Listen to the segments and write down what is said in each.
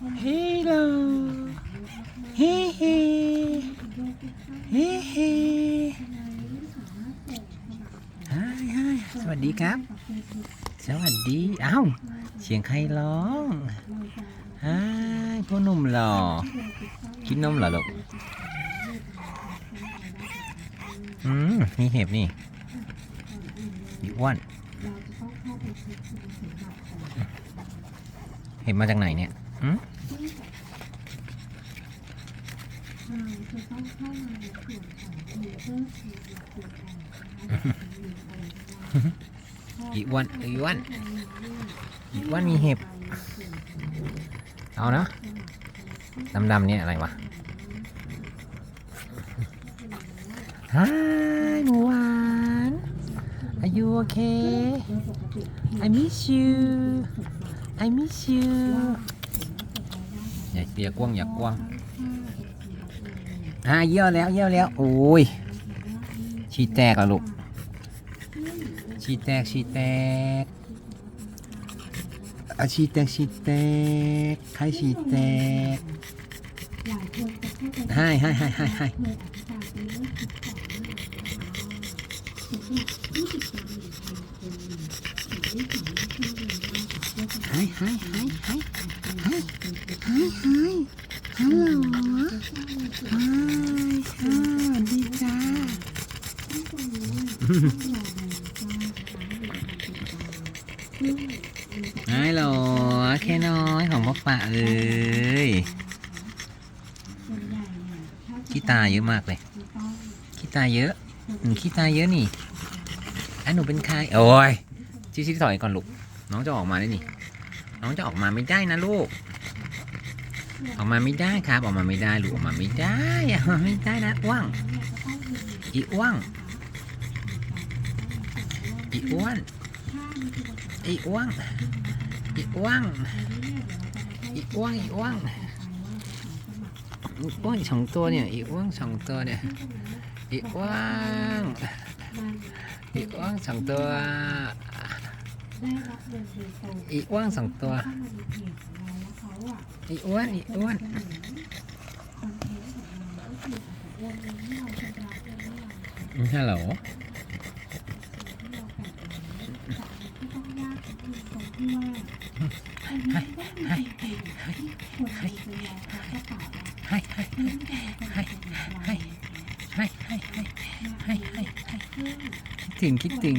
Hello เฮ้เฮ้เฮ้เฮ้ฮายฮายสวัสดีครับ สวัสดี เอ้า เสียงใครร้องฮายพ่อหนุ่มหล่อ กินนมหรอลูก อืมมีเห็บนี่อีอ้วนเห็บมาจากไหนเนี่ย อืมอีอ้วนอีอ้วนอีอ้วนมีเห็บ เอานะดำๆเนี่ยอะไรวะฮายหมูหวาน Are you okay I miss you I miss you อย่าอย่ากว้างอย่ากว้างอ่าเยี่ยวแล้วเยี่ยวแล้วโอ้ยชีแตกอะลูกชีแตกชีแตกอะชีแตกชีแตกใครชีแตกให้ให้ให้ให้ให้ Hi, hi, hi, hi. Hi, hi, hi. Hello. Hi, สวัสดีจ้าฮัลโหลแค่น้อยของพ่อป่าเอ้ยขี้ตาเยอะมากเลยขี้ตาเยอะอืมขี้ตาเยอะนี่ไอ้หนูเป็นใครโอ้ยชี้ชี้ถอยก่อนลูกน้องจะออกมาได้นี่น้องจะออกมาไม่ได้นะลูก ออกมาไม่ได้ครับ ออกมาไม่ได้ลูกออกมาไม่ได้ออกมาไม่ได้นะอ้วงอีอ้วงอีอ้วนอีอ้วงอีอ้วงอีอ้วงอีอ้วงอีอ้วงสองตัวเนี่ยอีอ้วงสองตัวเนี่ยอีอ้วงอีอ้วงสองตัวอีอ้วงสองตัว อีอ้วนอีอ้วนไม่ใช่เหรอคิดถึงคิดถึง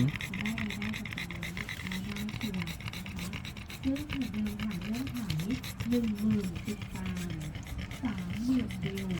เครื่องขัดเดินผ่านเรื่อนายหนึ่งหมื่นสิบบาทสามหมื่นเดียว